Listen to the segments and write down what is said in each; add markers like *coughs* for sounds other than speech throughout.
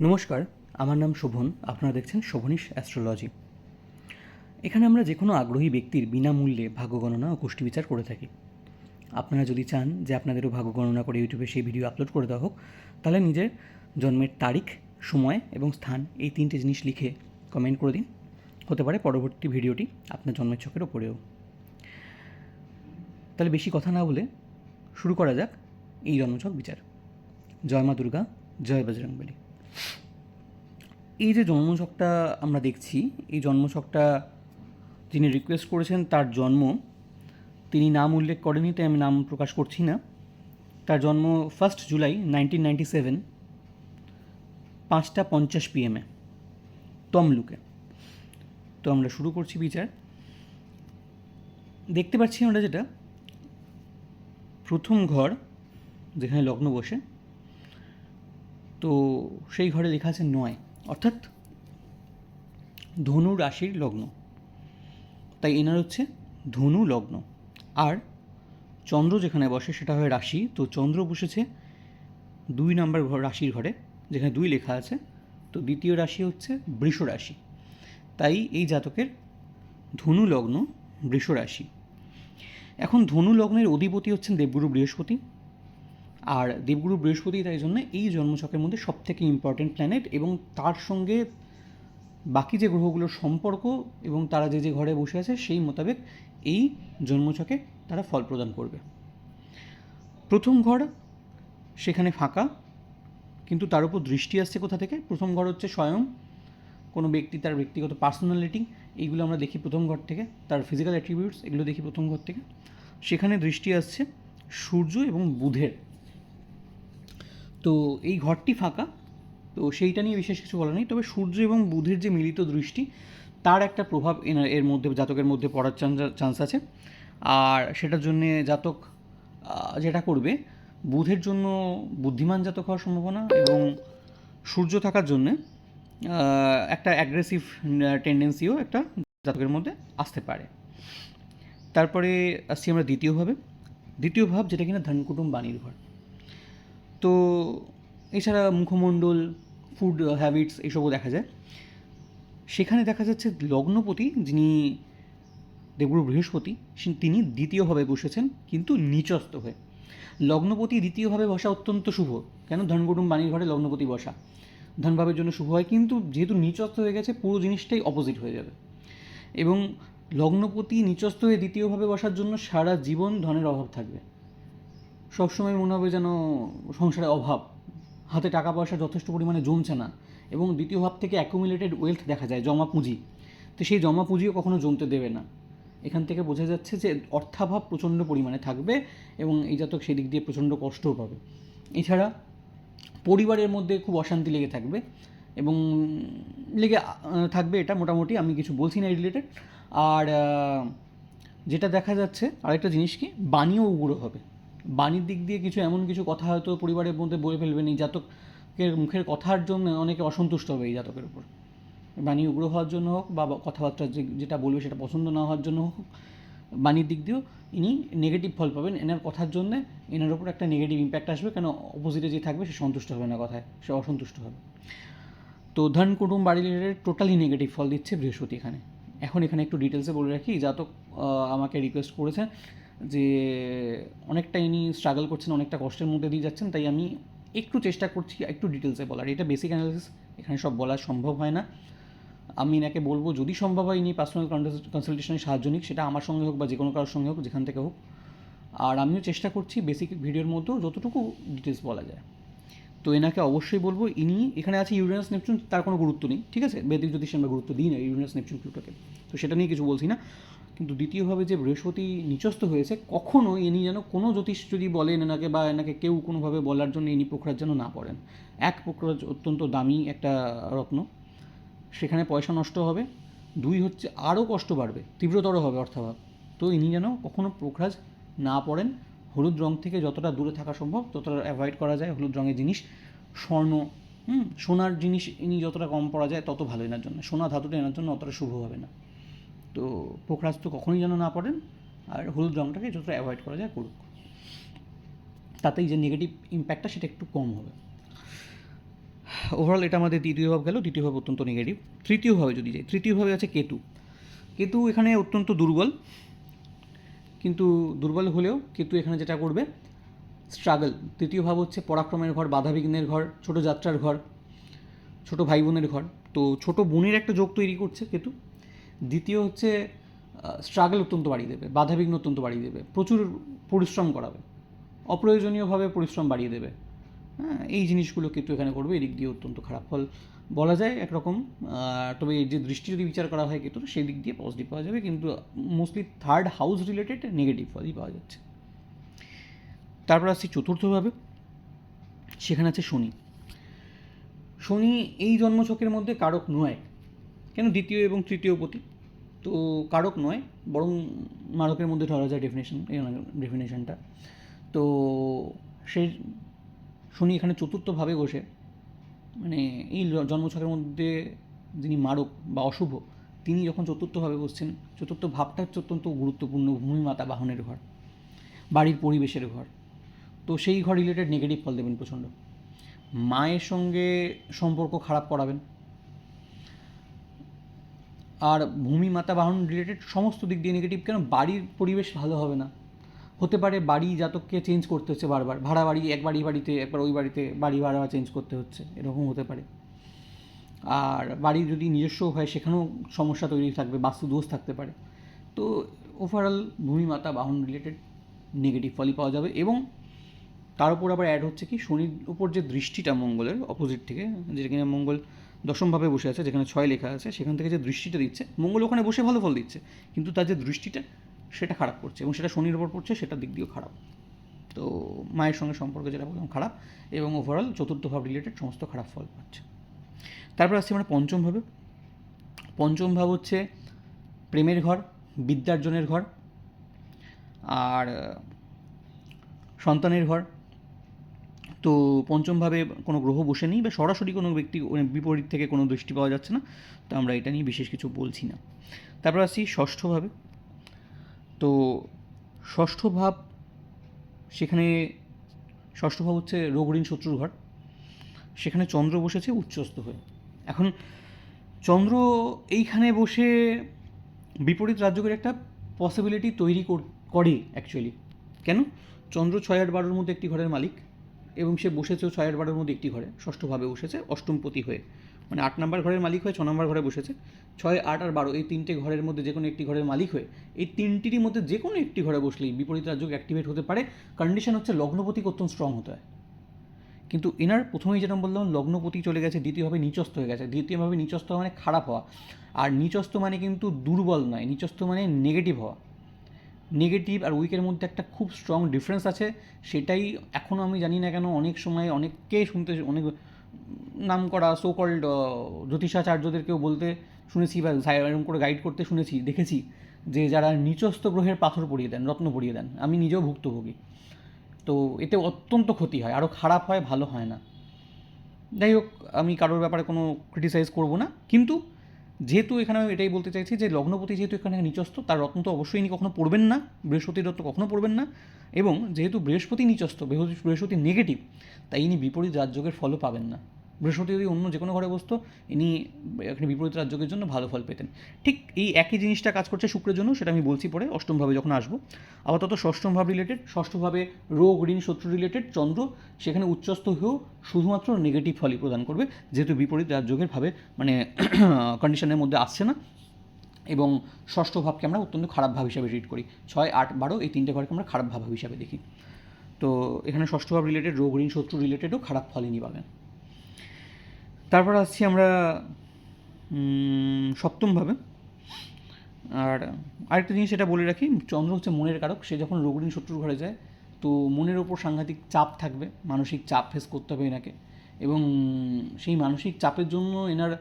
নমস্কার, আমার নাম শোভন, আপনারা দেখছেন শোভনীশ অ্যাস্ট্রোলজি। এখানে আমরা যে কোনো আগ্রহী ব্যক্তির বিনামূল্যে ভাগ্য গণনা ও কুষ্টি বিচার করে থাকি। আপনারা যদি চান যে আপনাদেরও ভাগ্য গণনা করে ইউটিউবে সেই ভিডিও আপলোড করে দেওয়া হোক, তাহলে নিজের জন্মের তারিখ, সময় এবং স্থান এই তিনটে জিনিস লিখে কমেন্ট করে দিন। হতে পারে পরবর্তী ভিডিওটি আপনার জন্মের ছকের ওপরেও। তাহলে বেশি কথা না বলে শুরু করা যাক এই জন্মছক বিচার। জয় মা দুর্গা, জয় বজরংবলী। এই যে জন্মছকটা আমরা দেখছি, এই জন্মছকটা যিনি রিকোয়েস্ট করেছেন তার জন্ম, তিনি নাম উল্লেখ করেনি তাই আমি নাম প্রকাশ করছি না। তার জন্ম first July nineteen ninety seven পাঁচটা পঞ্চাশ পিএমে তমলুকে। তো আমরা শুরু করছি বিচার। দেখতে পাচ্ছি আমরা যেটা, প্রথম ঘর যেখানে লগ্ন বসে, তো সেই ঘরে লেখা আছে নয়। অর্থাৎ ধনু রাশির লগ্ন। তাই এনার হচ্ছে ধনু লগ্ন। আর চন্দ্র যেখানে বসে সেটা হয় রাশি। তো চন্দ্র বসেছে দুই নম্বর রাশির ঘরে, যেখানে দুই লেখা আছে। তো দ্বিতীয় রাশি হচ্ছে বৃষ রাশি। তাই এই জাতকের ধনু লগ্ন বৃষ রাশি। এখন ধনু লগ্নের অধিপতি হচ্ছেন দেবগুরু বৃহস্পতি। আর দেবগুরু বৃহস্পতি তাই জন্য এই জন্মছকের মধ্যে সবথেকে ইম্পর্টেন্ট প্ল্যানেট এবং তার সঙ্গে বাকি যে গ্রহগুলোর সম্পর্ক এবং তারা যে যে ঘরে বসে আছে সেই মোতাবেক এই জন্মছকে তারা ফল প্রদান করবে। প্রথম ঘর সেখানে ফাঁকা, কিন্তু তার উপর দৃষ্টি আসছে কোথা থেকে? প্রথম ঘর হচ্ছে স্বয়ং। কোনো ব্যক্তি তার ব্যক্তিগত পার্সোনালিটি এইগুলো আমরা দেখি প্রথম ঘর থেকে। তার ফিজিক্যাল অ্যাট্রিবিউটস এগুলো দেখি প্রথম ঘর থেকে। সেখানে দৃষ্টি আসছে সূর্য এবং বুধের। তো এই ঘরটি ফাঁকা, তো সেইটা নিয়ে বিশেষ কিছু বলা নেই। তবে সূর্য এবং বুধের যে মিলিত দৃষ্টি, তার একটা প্রভাব এর মধ্যে, জাতকের মধ্যে পড়ার চান্স আছে। আর সেটার জন্যে জাতক যেটা করবে, বুধের জন্য বুদ্ধিমান জাতক হওয়ার সম্ভাবনা এবং সূর্য থাকার জন্যে একটা অ্যাগ্রেসিভ টেন্ডেন্সিও একটা জাতকের মধ্যে আসতে পারে। তারপরে আসছি আমরা দ্বিতীয় ভাবে। দ্বিতীয় ভাব যেটা কিনা ধন কুটুম বাণীর ঘর। তো এছাড়া মুখমণ্ডল ফুড হ্যাবিটস এসবও দেখা যায়। সেখানে দেখা যাচ্ছে লগ্নপতি, যিনি দেবগুরু বৃহস্পতি তিনি দ্বিতীয়ভাবে বসেছেন, কিন্তু নিচস্থ হয়ে। লগ্নপতি দ্বিতীয়ভাবে বসা অত্যন্ত শুভ। কেন? ধনকুটুম বাণীর ঘরে লগ্নপতি বসা। ধনভাবের জন্য শুভ হয়, কিন্তু যেহেতু নিচস্থ হয়ে গেছে, পুরো জিনিসটাই অপোজিট হয়ে যাবে। এবং লগ্নপতি নিচস্থ হয়ে দ্বিতীয়ভাবে বসার জন্য সারা জীবন ধনের অভাব থাকবে। সবসময় মনে হবে যেন সংসারে অভাব। হাতে টাকা পয়সা যথেষ্ট পরিমাণে জমছে না এবং দ্বিতীয় ভাব থেকে অ্যাকুমুলেটেড ওয়েলথ দেখা যায়, জমা পুঁজি। তো সেই জমা পুঁজিও কখনো জমতে দেবে না। এখান থেকে বোঝা যাচ্ছে যে অর্থাভাব প্রচণ্ড পরিমাণে থাকবে এবং এই জাতক সেদিক দিয়ে প্রচণ্ড কষ্টও পাবে। এছাড়া পরিবারের মধ্যে খুব অশান্তি লেগে থাকবে এবং লেগে থাকবে এটা মোটামুটি আমি কিছু বলছি না রিলেটেড আর যেটা দেখা যাচ্ছে, আরেকটা জিনিস কি? বাণীও উগ্র হবে। বাণীর দিক দিয়ে কিছু এমন কিছু কথা হয়তো পরিবারের মধ্যে বলে ফেলবেন এই জাতকের মুখের কথার জন্য অনেকে অসন্তুষ্ট হবে এই জাতকের উপর। বাণী উগ্র হওয়ার জন্য হোক বা কথাবার্তা যেটা বলবে সেটা পছন্দ না হওয়ার জন্য হোক, বাণীর দিক দিয়েও ইনি নেগেটিভ ফল পাবেন। এনার কথার জন্য এনার উপর একটা নেগেটিভ ইম্প্যাক্ট আসবে, কেন অপোজিটে যে থাকবে সে সন্তুষ্ট হবে না কথায়, সে অসন্তুষ্ট হবে। তো ধন কুটুম বাড়ি রিলেটেড টোটালি নেগেটিভ ফল দিচ্ছে বৃহস্পতি এখানে। এখন এখানে একটু ডিটেলসে বলে রাখি, জাতক আমাকে রিকোয়েস্ট করেছেন যে অনেকটা ইনি স্ট্রাগল করছেন, অনেকটা কষ্টের মধ্যে দিয়ে যাচ্ছেন, তাই আমি একটু চেষ্টা করছি একটু ডিটেলসে বলার। এটা বেসিক অ্যানালিসিস এখানে সব বলা সম্ভব হয় না। আমি এনাকে বলব, যদি সম্ভব হয় ইনি পার্সোনাল কনসালটেশনের সাহায্য নিক, সেটা আমার সঙ্গে হোক বা যে কোনো কারোর সঙ্গে হোক, যেখান থেকে হোক। আর আমিও চেষ্টা করছি বেসিক ভিডিওর মধ্যেও যতটুকু ডিটেলস বলা যায়। তো এনাকে অবশ্যই বলব, ইনি এখানে আছে ইউরেনাস নেপচুন তার কোনো গুরুত্ব নেই, ঠিক আছে? বেদিক জ্যোতিষ আমরা গুরুত্ব দিই না ইউরেনাস নেপচুন প্লুটোকে তো সেটা নিয়ে কিছু বলছি না। কিন্তু দ্বিতীয়ভাবে যে বৃহস্পতি নিচস্থ হয়েছে, কখনো ইনি যেন কোনো জ্যোতিষ যদি বলেন এনাকে বা এনাকে কেউ কোনোভাবে বলার জন্য ইনি পোখরাজ যেন না পড়েন। এক পোখরাজ অত্যন্ত দামি একটা রত্ন, সেখানে পয়সা নষ্ট হবে, দুই হচ্ছে আরও কষ্ট বাড়বে, তীব্রতর হবে অর্থাভাব তো ইনি যেন কখনো পোখরাজ না পড়েন, হলুদ রং থেকে যতটা দূরে থাকা সম্ভব, ততটা অ্যাভয়েড করা যায় হলুদ রঙের জিনিস। স্বর্ণ, হুম, সোনার জিনিস ইনি যতটা কম পড়া যায় তত ভালো এনার জন্য, সোনা ধাতুটা এনার জন্য অতটা শুভ হবে না। তো পোখরাজ তো কখনোই যেন না পড়েন, আর হলুদ রঙটাকে যতটা অ্যাভয়েড করা যায় করুক তাতেই যে নেগেটিভ ইম্প্যাক্টটা সেটা একটু কম হবে। ওভারঅল এটা আমাদের দ্বিতীয় ভাব গেল, দ্বিতীয় ভাব অত্যন্ত নেগেটিভ তৃতীয়ভাবে যদি যাই তৃতীয়ভাবে আছে কেতু। কেতু এখানে অত্যন্ত দুর্বল, কিন্তু দুর্বল হলেও কেতু এখানে যেটা করবে স্ট্রাগল তৃতীয় ভাব হচ্ছে পরাক্রমের ঘর, বাধাবিঘ্নের ঘর, ছোট যাত্রার ঘর, ছোট ভাই বোনের ঘর। তো ছোট বোনের একটা যোগ তৈরি করছে কেতু। দ্বিতীয় হচ্ছে স্ট্রাগল অত্যন্ত বাড়িয়ে দেবে, বাধাবিঘ্ন অত্যন্ত বাড়িয়ে দেবে, প্রচুর পরিশ্রম করাবে, অপ্রয়োজনীয়ভাবে পরিশ্রম বাড়িয়ে দেবে। হ্যাঁ এই জিনিসগুলো কেতু এখানে করবে, এদিক দিয়ে অত্যন্ত খারাপ ফল বলা যায় একরকম। তবে যে দৃষ্টি যদি বিচার করা হয় কিন্তু সেই দিক দিয়ে পজিটিভ পাওয়া যাবে, কিন্তু mostly third house related negative ফলই পাওয়া যাচ্ছে। তারপর আসছি চতুর্থভাবে, সেখানে আছে শনি। শনি এই জন্মছকের মধ্যে কারক নয়, কেন দ্বিতীয় এবং তৃতীয় পতি? তো কারক নয়, বরং মারকের মধ্যে ধরা যায় ডেফিনেশন ডেফিনেশনটা তো সে শনি এখানে চতুর্থভাবে বসে। মানে এই জন্মছকের মধ্যে যিনি মারক বা অশুভ, তিনি যখন চতুর্থভাবে বসছেন, চতুর্থ ভাবটা হচ্ছে অত্যন্ত গুরুত্বপূর্ণ ভূমিমাতা বাহনের ঘর, বাড়ির পরিবেশের ঘর। তো সেই ঘর রিলেটেড নেগেটিভ ফল দেবেন প্রচণ্ড। মায়ের সঙ্গে সম্পর্ক খারাপ করাবেন। আর ভূমি মাতা বাহন রিলেটেড সমস্ত দিক দিয়ে নেগেটিভ কেন বাড়ির পরিবেশ ভালো হবে না? হতে পারে বাড়ি জাতককে চেঞ্জ করতে হচ্ছে বারবার। ভাড়া বাড়ি, এক বাড়ি বাড়িতে, একবার ওই বাড়িতে বাড়ি ভাড়া চেঞ্জ করতে হচ্ছে। এরকম হতে পারে। আর বাড়ি যদি নিজস্ব হয়, সেখানেও সমস্যা তৈরি থাকবে বাস্তু দোষ থাকতে পারে। তো ওভারঅল ভূমি মাতা বাহন রিলেটেড নেগেটিভ ফলই পাওয়া যাবে এবং তার উপর আবার অ্যাড হচ্ছে কি, শনির উপর যে দৃষ্টিটা মঙ্গলের অপোজিট থেকে যেখানে মঙ্গল দশমভাবে বসে আছে, যেখানে ছয় লেখা আছে, সেখান থেকে যে দৃষ্টিটা দিচ্ছে, মঙ্গল ওখানে বসে ভালো ফল দিচ্ছে, কিন্তু তার যে দৃষ্টিটা, সেটা খারাপ করছে এবং সেটা শনির উপর পড়ছে, সেটার দিক দিয়েও খারাপ। তো মায়ের সঙ্গে সম্পর্ক যেটা বললাম, খারাপ এবং ওভারঅল চতুর্থ ভাব রিলেটেড সমস্ত খারাপ ফল পাচ্ছে। তারপর আসছে আমরা পঞ্চম ভাবে। পঞ্চম ভাব হচ্ছে প্রেমের ঘর, বিদ্যার্জনের ঘর, আর সন্তানের ঘর তো পঞ্চমভাবে কোনো গ্রহ বসে নেই বা সরাসরি কোনো ব্যক্তি মানে বিপরীত থেকে কোনো দৃষ্টি পাওয়া যাচ্ছে না, তো আমরা এটা নিয়ে বিশেষ কিছু বলছি না। তারপর আসছি ষষ্ঠভাবে। তো ষষ্ঠ ভাব সেখানে ষষ্ঠ ভাব হচ্ছে রোগ ঋণ শত্রুর ঘর। সেখানে চন্দ্র বসেছে উচ্চস্থ হয়ে। এখন চন্দ্র এইখানে বসে বিপরীত রাজ্যকের একটা পসিবিলিটি তৈরি করে অ্যাকচুয়ালি কেন? চন্দ্র ছয় আট বারোর মধ্যে একটি ঘরের মালিক। এবং সে বসেছেও ছয় আট বারোর মধ্যে একটি ঘরে, ষষ্ঠভাবে বসেছে, অষ্টমপতি হয়ে। মানে আট নম্বর ঘরের মালিক হয়ে, ছ নম্বর ঘরে বসেছে। ছয়, আট আর বারো, এই তিনটে ঘরের মধ্যে যে কোনো একটি ঘরের মালিক হয়ে, এই তিনটিরই মধ্যে যে কোনো একটি ঘরে বসলেই বিপরীত রাজ্য অ্যাক্টিভেট হতে পারে। কন্ডিশন হচ্ছে লগ্নপতি অত্যন্ত স্ট্রং হতে হয়। কিন্তু এনার প্রথমেই যেরকম বললাম, লগ্নপতি চলে গেছে, দ্বিতীয়ভাবে নিচস্থ হয়ে গেছে। দ্বিতীয়ভাবে নিচস্থ মানে খারাপ হওয়া। আর নিচস্থ মানে কিন্তু দুর্বল নয়, নিচস্থ মানে নেগেটিভ হওয়া। নেগেটিভ আর উইকের মধ্যে একটা খুব স্ট্রং ডিফারেন্স আছে। সেটাই এখনও আমি জানি না কেন অনেক সময় অনেককেই শুনতে অনেক নাম করা সো কল্ড জ্যোতিষাচার্যদেরকেও বলতে শুনেছি বা এরকম করে গাইড করতে শুনেছি, দেখেছি যে যারা নিচস্থ গ্রহের পাথর পরিয়ে দেন, রত্ন পরিয়ে দেন। আমি নিজেও ভুক্তভোগী। তো এতে অত্যন্ত ক্ষতি হয় আরও খারাপ হয়, ভালো হয় না। যাই হোক, আমি কারোর ব্যাপারে কোনো ক্রিটিসাইজ করব না। কিন্তু যেহেতু এখানে আমি এটাই বলতে চাইছি যে লগ্নপতি যেহেতু এখানে নিচস্থ, তার রত্ন তো অবশ্যই ইনি কখনো পড়বেন না, বৃহস্পতির রত্ন কখনো পড়বেন না এবং যেহেতু বৃহস্পতি নিচস্থ, বৃহস্পতি নেগেটিভ তাই ইনি বিপরীত রাজযোগের ফলও পাবেন না। বৃহস্পতি যদি অন্য যে কোনো ঘরে বসতো, ইনি এখানে বিপরীত রাজযোগের জন্য ভালো ফল পেতেন। ঠিক এই একই জিনিসটা কাজ করছে শুক্রের জন্য, সেটা আমি বলছি পরে, অষ্টমভাবে যখন আসব। আপাতত ষষ্ঠম ভাব রিলেটেড ষষ্ঠভাবে রোগ, ঋণ, শত্রু রিলেটেড চন্দ্র, সেখানে উচ্চস্থ হয়েও শুধুমাত্র নেগেটিভ ফলই প্রদান করবে, যেহেতু বিপরীত রাজযোগের ভাবে মানে *coughs* কন্ডিশনের মধ্যে আসছে না। এবং ষষ্ঠ ভাবকে আমরা অত্যন্ত খারাপ ভাব হিসাবে রিড করি। ছয়, আট, বারো, এই তিনটে ঘরকে আমরা খারাপ ভাব হিসাবে দেখি। তো এখানে ষষ্ঠ ভাব রিলেটেড রোগ, ঋণ, শত্রু রিলেটেডও খারাপ ফলই পাবেন। তারপর আসছি আমরা সপ্তমভাবে। আর আরেকটা জিনিস এটা বলে রাখি, চন্দ্র হচ্ছে মনের কারক, সে যখন রোগঋণ শত্রুর ঘরে যায়, তো মনের ওপর সাংঘাতিক চাপ থাকবে, মানসিক চাপ ফেস করতে হবে এনাকে। এবং সেই মানসিক চাপের জন্য এনার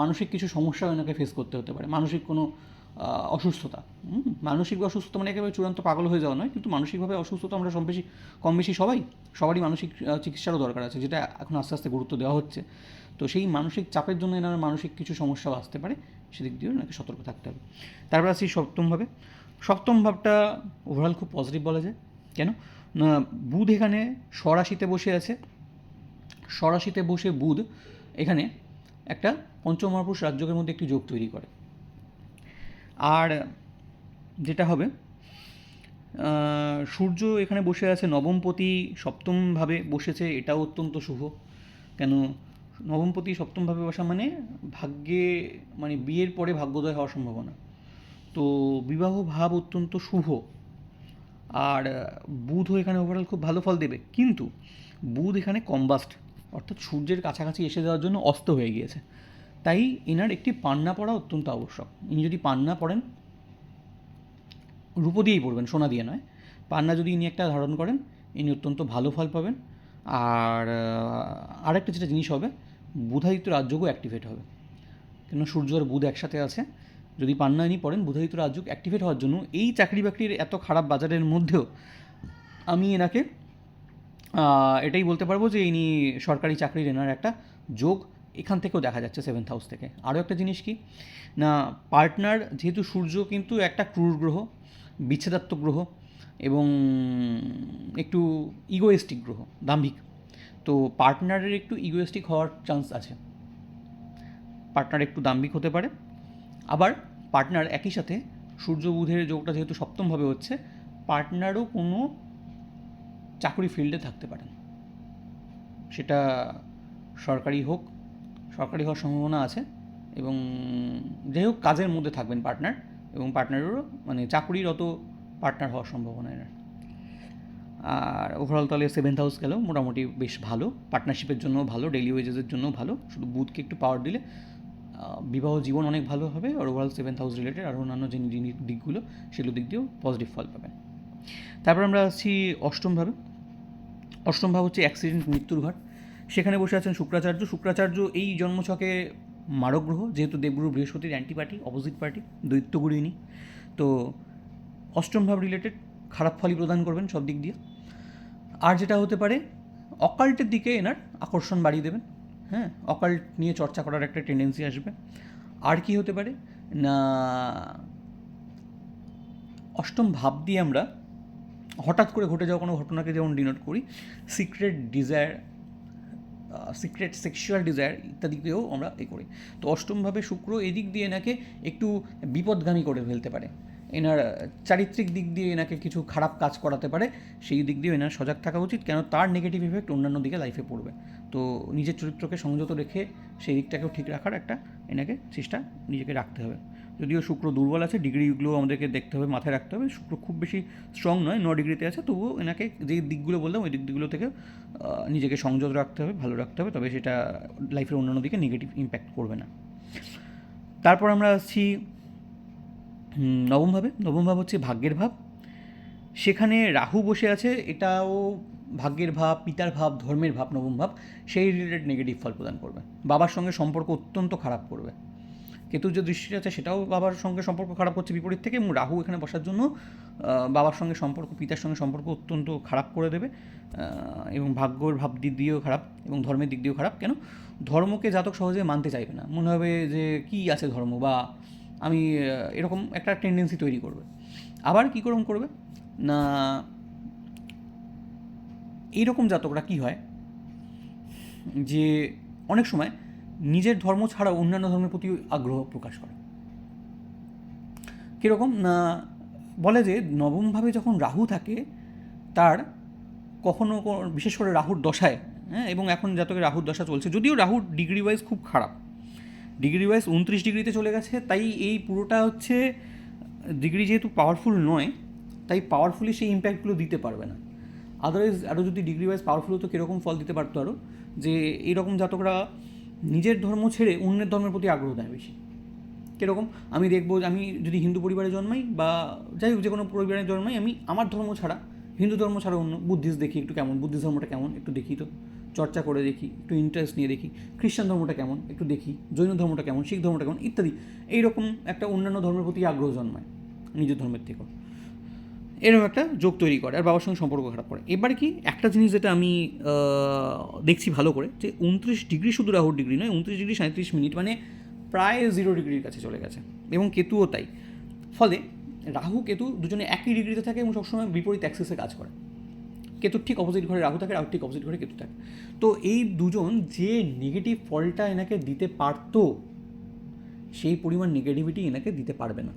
মানসিক কিছু সমস্যাও এনাকে ফেস করতে হতে পারে, মানসিক কোনো অসুস্থতা। মানসিক অসুস্থতা মানে একেবারে চূড়ান্ত পাগল হয়ে যাওয়া নয়, কিন্তু মানসিকভাবে অসুস্থতা আমরা সব বেশি, কম বেশি সবাই, সবারই মানসিক চিকিৎসারও দরকার আছে, যেটা এখন আস্তে আস্তে গুরুত্ব দেওয়া হচ্ছে। তো সেই মানসিক চাপের জন্য এনার মানসিক কিছু সমস্যাও আসতে পারে, সেদিক দিয়েও এনাকে সতর্ক থাকতে হবে। তারপর আসি সপ্তমভাবে সপ্তম ভাবটা ওভারঅল খুব পজিটিভ বলা যায়। কেন? না, বুধ এখানে স্বরাশিতে বসে আছে। সরাশিতে বসে বুধ এখানে একটা পঞ্চমহাপুরুষ রাজ্যকের মধ্যে একটি যোগ তৈরি করে। আর যেটা হবে সূর্য এখানে বসে আছে, নবমপতি সপ্তমভাবে বসেছে, এটাও অত্যন্ত শুভ। কেন? নবমপতি সপ্তমভাবে বসা মানে ভাগ্যে মানে বিয়ের পরে ভাগ্যোদয় হওয়ার সম্ভাবনা। তো বিবাহ ভাব অত্যন্ত শুভ। আর বুধও এখানে ওভারঅল খুব ভালো ফল দেবে। কিন্তু বুধ এখানে কম্বাস্ট অর্থাৎ সূর্যের কাছাকাছি এসে যাওয়ার জন্য অস্ত হয়ে গিয়েছে। তাই এনার একটি পান্না পড়া অত্যন্ত আবশ্যক। ইনি যদি পান্না পড়েন, রূপো দিয়েই পড়বেন, সোনা দিয়ে নয়। পান্না যদি ইনি একটা ধারণ করেন, ইনি অত্যন্ত ভালো ফল পাবেন। আর আরেকটা যেটা জিনিস হবে বুধাদিত্য রাজযোগও অ্যাক্টিভেট হবে। কেন সূর্য আর বুধ একসাথে আছে। যদি পান্না ইনি পড়েন, বুধাদিত্য রাজযোগ অ্যাক্টিভেট হওয়ার জন্য এই চাকরি বাকরির এত খারাপ বাজারের মধ্যেও আমি এনাকে এটাই বলতে পারব যে ইনি সরকারি চাকরির এনার একটা যোগ এখান থেকেও দেখা যাচ্ছে সেভেন্থ হাউস থেকে। আরও একটা জিনিস কি? না পার্টনার যেহেতু সূর্য কিন্তু একটা ক্রুর গ্রহ, বিচ্ছেদাত্মক গ্রহ এবং একটু ইগোয়েস্টিক গ্রহ, দাম্ভিক। তো পার্টনারের একটু ইগোয়েস্টিক হওয়ার চান্স আছে। পার্টনার একটু দাম্ভিক হতে পারে। আবার পার্টনার একই সাথে সূর্য বুধের যোগটা যেহেতু সপ্তমভাবে হচ্ছে পার্টনারও কোনো চাকরি ফিল্ডে থাকতে পারেন। সেটা সরকারি হোক, সরকারি হওয়ার সম্ভাবনা আছে এবং যাই হোক কাজের মধ্যে থাকবেন পার্টনার এবং পার্টনারেরও মানে চাকরির অত পার্টনার হওয়ার সম্ভাবনা এনার আর ওভারঅল তাহলে সেভেন্থ হাউস গেল, মোটামুটি বেশ ভালো। পার্টনারশিপের জন্য ভালো ডেলি ওয়েজেসের জন্য ভালো। শুধু বুথকে একটু পাওয়ার দিলে বিবাহ জীবন অনেক ভালো হবে আর ওভারঅল সেভেন্থ হাউস রিলেটেড আর অন্যান্য যে দিকগুলো সেগুলো দিক দিয়েও পজিটিভ ফল পাবেন। তারপর আমরা আসছি অষ্টমভাবে অষ্টম ভাব হচ্ছে অ্যাক্সিডেন্ট মৃত্যুর ঘর সেখানে বসে আছেন শুক্রাচার্য। শুক্রাচার্য এই জন্মছকে মারক গ্রহ যেহেতু দেবগুরু বৃহস্পতির অ্যান্টি পার্টি অপোজিট পার্টি দৈত্যগুরু ইনি। তো অষ্টমভাব রিলেটেড খারাপ ফলই প্রদান করবেন সব দিক দিয়ে। আর যেটা হতে পারে, অকাল্টের দিকে এনার আকর্ষণ বাড়িয়ে দেবেন। হ্যাঁ অকাল্ট নিয়ে চর্চা করার একটা টেন্ডেন্সি আসবে। আর কি হতে পারে, না, অষ্টম ভাব দিয়ে আমরা হঠাৎ করে ঘটে যাওয়া কোনো ঘটনাকে যেমন ডিনোট করি secret desire secret sexual desire ইত্যাদিকেও আমরা এ করি। তো অষ্টমভাবে শুক্র এদিক দিয়ে এনাকে একটু বিপদগামী করে ফেলতে পারে। এনার, চারিত্রিক দিক দিয়ে এনাকে কিছু খারাপ কাজ করাতে পারে, সেই দিক দিয়ে এনার সজাগ থাকা উচিত, কেন তার নেগেটিভ ইফেক্ট অন্যান্য দিকে লাইফে পড়বে। তো নিজের চরিত্রকে সংযত রেখে সেই দিকটাকেও ঠিক রাখার একটা এনাকে চেষ্টা নিজেকে রাখতে হবে। যদিও শুক্র দুর্বল আছে ডিগ্রিগুলো আমাদেরকে দেখতে হবে, মাথায় রাখতে হবে। শুক্র খুব বেশি স্ট্রং নয়, ন ডিগ্রিতে আছে, তবুও এনাকে যে দিকগুলো বললাম, ওই দিকগুলো থেকে নিজেকে সংযত রাখতে হবে, ভালো রাখতে হবে, তবে সেটা লাইফের অন্যান্য দিকে নেগেটিভ ইম্প্যাক্ট করবে না। তারপর আমরা আসছি নবমভাবে নবমভাব হচ্ছে ভাগ্যের ভাব। সেখানে রাহু বসে আছে, এটাও ভাগ্যের ভাব, পিতার ভাব, ধর্মের ভাব, নবম ভাব, সেই রিলেটেড নেগেটিভ ফল প্রদান করবে। বাবার সঙ্গে সম্পর্ক অত্যন্ত খারাপ করবে। কেতুর যে দৃষ্টি আছে, সেটাও বাবার সঙ্গে সম্পর্ক খারাপ করছে বিপরীত থেকে এবং রাহু এখানে বসার জন্য বাবার সঙ্গে সম্পর্ক, পিতার সঙ্গে সম্পর্ক অত্যন্ত খারাপ করে দেবে এবং ভাগ্যর ভাব দিক দিয়েও খারাপ এবং ধর্মের দিক দিয়েও খারাপ। কেন? ধর্মকে জাতক সহজে মানতে চাইবে না। মনে হবে যে, কী আছে ধর্ম? বা আমি এরকম একটা টেন্ডেন্সি তৈরি করবে। আবার কী করম করবে? না, এইরকম জাতকরা কি হয়? যে অনেক সময় নিজের ধর্ম ছাড়াও অন্যান্য ধর্মের প্রতি আগ্রহ প্রকাশ করে। কীরকম? না, বলে যে নবমভাবে যখন রাহু থাকে, তার কখনো বিশেষ করে রাহুর দশায় হ্যাঁ এবং এখন জাতকের রাহুর দশা চলছে, যদিও রাহুর ডিগ্রি ওয়াইজ খুব খারাপ। ডিগ্রি ওয়াইজ উনত্রিশ ডিগ্রিতে চলে গেছে, তাই এই পুরোটা হচ্ছে ডিগ্রি যেহেতু পাওয়ারফুল নয়, তাই পাওয়ারফুলি সেই ইম্প্যাক্টগুলো দিতে পারবে না। আদারওয়াইজ আরও যদি ডিগ্রি ওয়াইজ পাওয়ারফুল হতো, কীরকম ফল দিতে পারতো আরও যে এইরকম জাতকরা নিজের ধর্ম ছেড়ে অন্যের ধর্মের প্রতি আগ্রহ দেয় বেশি। কীরকম? আমি দেখব, আমি যদি হিন্দু পরিবারে জন্মাই বা যাই হোক যে কোনো পরিবারে জন্মাই, আমি আমার ধর্ম ছাড়া, হিন্দু ধর্ম ছাড়া অন্য বুদ্ধিস্ট দেখি একটু কেমন বুদ্ধিস্ট ধর্মটা কেমন, একটু দেখি তো। চর্চা করে দেখি, একটু ইন্টারেস্ট নিয়ে দেখি, খ্রিস্টান ধর্মটা কেমন, একটু দেখি, জৈন ধর্মটা কেমন, শিখ ধর্মটা কেমন, ইত্যাদি। এইরকম একটা অন্যান্য ধর্মের প্রতি আগ্রহ জন্মায় নিজের ধর্মের থেকেও। এরকম একটা যোগ তৈরি করে আর বাবার সঙ্গে সম্পর্ক খারাপ করে। এবার কি একটা জিনিস যেটা আমি দেখছি ভালো করে যে উনত্রিশ ডিগ্রি শুধু রাহুর ডিগ্রি নয়, উনত্রিশ ডিগ্রি সাঁত্রিশ মিনিট মানে প্রায় জিরো ডিগ্রির কাছে চলে গেছে এবং কেতুও তাই। ফলে রাহু, কেতু দুজনে একই ডিগ্রিতে থাকে এবং সবসময় বিপরীত অ্যাক্সেসে কাজ করে। কেতুর ঠিক অপোজিট ঘরে রাহু থাকে, রাহুর ঠিক অপোজিট ঘরে কেতু থাকে। তো এই দুজন যে নেগেটিভ ফলটা এনাকে দিতে পারতো, সেই পরিমাণ নেগেটিভিটি এনাকে দিতে পারবে না।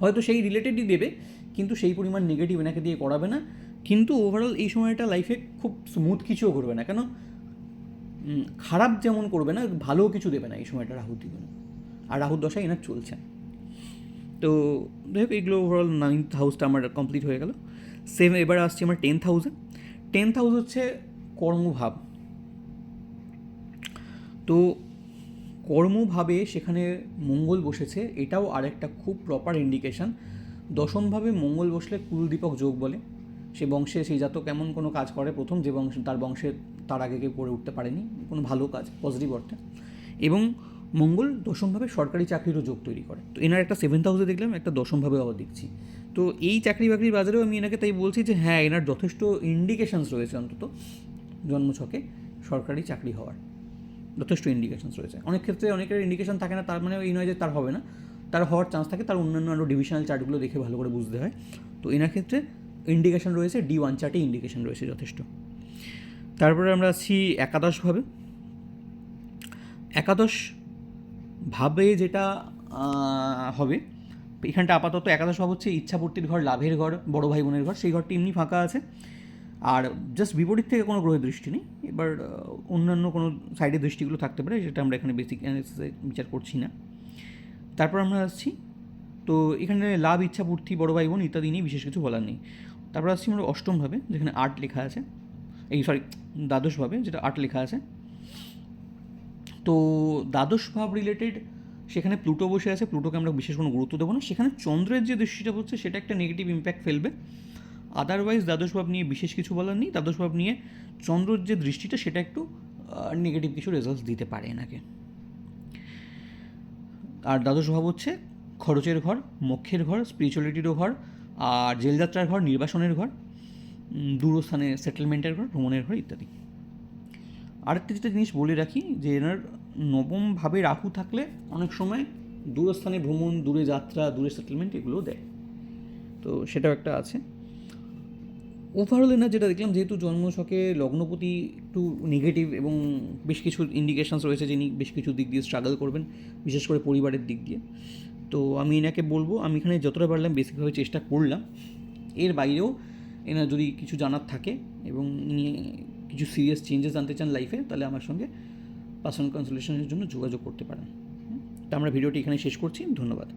হয়তো সেই রিলেটেডই দেবে, কিন্তু সেই পরিমাণ নেগেটিভ এনাকে দিয়ে করাবে না। কিন্তু ওভারঅল এই সময়টা লাইফে খুব স্মুথ কিছুও করবে না। কেন? খারাপ যেমন করবে না, ভালোও কিছু দেবে না এই সময়টা রাহু দিবে না আর রাহুর দশা এনার চলছে। তো হোক এগুলো ওভারঅল নাইনথ হাউসটা আমার কমপ্লিট হয়ে গেল। সেভেন এবার আসছি আমার টেন্থ হাউসে টেন্থ হাউস হচ্ছে কর্মভাব। তো কর্মভাবে সেখানে মঙ্গল বসেছে, এটাও আরেকটা খুব প্রপার ইন্ডিকেশন দশমভাবে মঙ্গল বসলে কুলদীপক যোগ বলে। সে বংশে, সেই জাতক এমন কোনো কাজ করে, প্রথম যে বংশ, তার বংশে, তার আগে কেউ করে উঠতে পারেনি। কোনো ভালো কাজ পজিটিভ অর্থে। এবং মঙ্গল দশমভাবে সরকারি চাকরিরও যোগ তৈরি করে। তো এনার একটা সেভেন্থ হাউসে দেখলাম, একটা দশমভাবে আবার দেখছি। তো এই চাকরি বাকরির বাজারেও আমি এনাকে তাই বলছি যে হ্যাঁ এনার যথেষ্ট ইন্ডিকেশানস রয়েছে অন্তত জন্মছকে সরকারি চাকরি হওয়ার। যথেষ্ট ইন্ডিকেশানস রয়েছে। অনেক ক্ষেত্রে অনেকের ইন্ডিকেশন থাকে না, তার মানে এই নয় যে তার হবে না। তার হওয়ার চান্স থাকে, তার অন্যান্য আরও ডিভিশনাল চার্টগুলো দেখে ভালো করে বুঝতে হয়। তো এনার ক্ষেত্রে ইন্ডিকেশন রয়েছে ডি ওয়ান চার্টে ইন্ডিকেশন রয়েছে যথেষ্ট। তারপরে আমরা আছি একাদশভাবে একাদশ ভাবে যেটা হবে, এখানটা আপাতত একাদশ ভাব হচ্ছে ইচ্ছাপূর্তির ঘর, লাভের ঘর, বড় ভাই বোনের ঘর, সেই ঘরটি এমনি ফাঁকা আছে। আর জাস্ট বিপরীত থেকে কোনো গ্রহের দৃষ্টি নেই। এবার অন্যান্য কোনো সাইডের দৃষ্টিগুলো থাকতে পারে, যেটা আমরা এখানে বেসিক বিচার করছি না। তারপর আমরা আসছি, তো এখানে লাভ ইচ্ছা পূর্তি বড় ভাই বোন ইত্যাদি নিয়ে বিশেষ কিছু বলার নেই। তারপর আসছি আমরা অষ্টমভাবে যেখানে আর্ট লেখা আছে, এই সরি দ্বাদশভাবে যেটা আর্ট লেখা আছে। তো দ্বাদশ ভাব রিলেটেড সেখানে প্লুটো বসে আছে, প্লুটোকে আমরা বিশেষ কোনো গুরুত্ব দেবো না। সেখানে চন্দ্রের যে দৃষ্টিটা হচ্ছে সেটা একটা নেগেটিভ ইম্প্যাক্ট ফেলবে। আদারওয়াইজ দ্বাদশ ভাব নিয়ে বিশেষ কিছু বলার নেই। দ্বাদশ ভাব নিয়ে চন্দ্রর যে দৃষ্টিটা, সেটা একটু নেগেটিভ কিছু রেজাল্টস দিতে পারে এনাকে। আর দ্বাদশ ভাব হচ্ছে খরচের ঘর, মোক্ষের ঘর স্পিরিচুয়ালিটিরও ঘর, আর জেলযাত্রার ঘর, নির্বাসনের ঘর দূরস্থানে সেটেলমেন্টের ঘর, ভ্রমণের ঘর, ইত্যাদি। আরেকটা যেটা জিনিস বলে রাখি, যে এনার নবমভাবে রাহু থাকলে অনেক সময় দূরস্থানে ভ্রমণ, দূরে যাত্রা, দূরে সেটেলমেন্ট এগুলো দেয়। তো সেটাও একটা আছে। ওভারঅল এনার যেটা দেখলাম, যেহেতু জন্মছকে লগ্নপতি একটু নেগেটিভ এবং বেশ কিছু ইন্ডিকেশনস রয়েছে যিনি বেশ কিছু দিক দিয়ে স্ট্রাগল করবেন, বিশেষ করে পরিবারের দিক দিয়ে। তো আমি এনাকে বলব, আমি এখানে যতটা পারলাম বেসিকভাবে চেষ্টা করলাম। এর বাইরেও এনার যদি কিছু জানার থাকে এবং কিছু সিরিয়াস চেঞ্জেস আনতে চান লাইফে তাহলে আমার সঙ্গে পার্সোনাল কনসালটেশনের জন্য যোগাযোগ করতে পারেন। তা আমরা ভিডিওটি এখানে শেষ করছি, ধন্যবাদ।